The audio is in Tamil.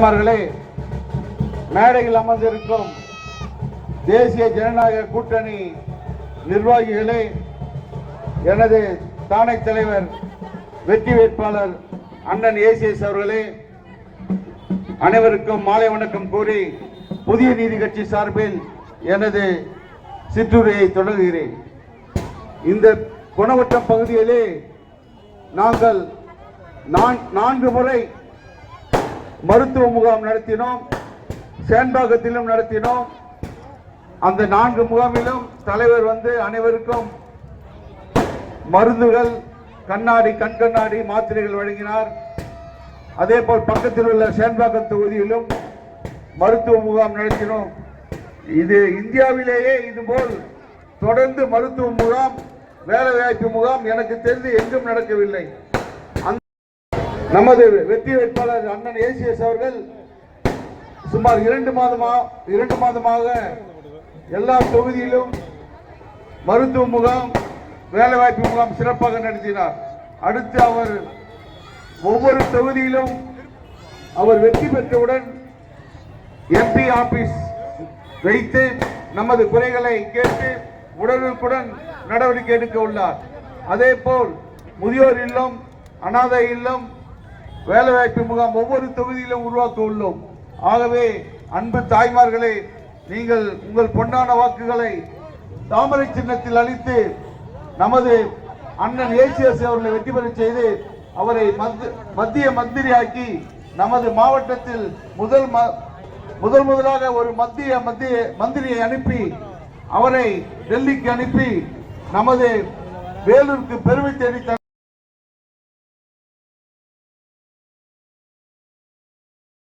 அவர்களே மேடையில் அமர்ந்திருக்கும் தேசிய ஜனநாயக கூட்டணி நிர்வாகிகளே எனது தானை தலைவர் வெற்றி வேட்பாளர் அண்ணன் ஏசிஎஸ் அவர்களே அனைவருக்கும் மாலை வணக்கம் கூறி புதிய நீதி கட்சி சார்பில் எனது சிற்றுரையை தொடங்குகிறேன் இந்த குணவட்டம் பகுதியிலே நாங்கள் நான்- நான்கு முறை மருத்துவ முகாம் நடத்தினோம் சேன்பாகத்திலும் நடத்தினோம். அந்த நான்கு முகாமிலும் தலைவர் வந்து அனைவருக்கும் மருந்துகள் கண்ணாடி கண் கண்ணாடி மாத்திரைகள் வழங்கினார். அதே போல் பக்கத்தில் உள்ள சேன்பாக்கம் தொகுதியிலும் மருத்துவ முகாம் நடத்தினோம். இது இந்தியாவிலேயே இதுபோல் தொடர்ந்து மருத்துவ முகாம் வேலைவாய்ப்பு முகாம் எனக்கு தெரிந்து எங்கும் நடக்கவில்லை. நமது வெற்றி வேட்பாளர் அண்ணன் ஏசிஎஸ் அவர்கள் சுமார் இரண்டு மாதமா இரண்டு மாதமாக எல்லா தொகுதியிலும் மருத்துவ முகாம் வேலைவாய்ப்பு முகாம் சிறப்பாக நடத்தினார். அடுத்து அவர் ஒவ்வொரு தொகுதியிலும் அவர் வெற்றி பெற்றவுடன் எம்பி ஆபீஸ் வைத்து நமது குறைகளை கேட்டு உடனுக்குடன் நடவடிக்கை எடுக்க உள்ளார். அதே போல் முதியோர் இல்லம் அனாதை இல்லம் வேலைவாய்ப்பு முகாம் ஒவ்வொரு தொகுதியிலும் உருவாக்க உள்ளோம் ஆகவே அன்பு தாய்மார்களே நீங்கள் உங்கள் பொன்னான வாக்குகளை தாமரை சின்னத்தில் அளித்து நமது அண்ணன் ஏசிஎஸ் அவர்களை வெற்றி பெற செய்து அவரை மத்திய மந்திரியாக்கி நமது மாவட்டத்தில் முதல் ம- முதல் முதலாக ஒரு மத்திய மத்திய மந்திரியை அனுப்பி அவரை டெல்லிக்கு அனுப்பி நமது வேலூருக்கு பெருமை தேடி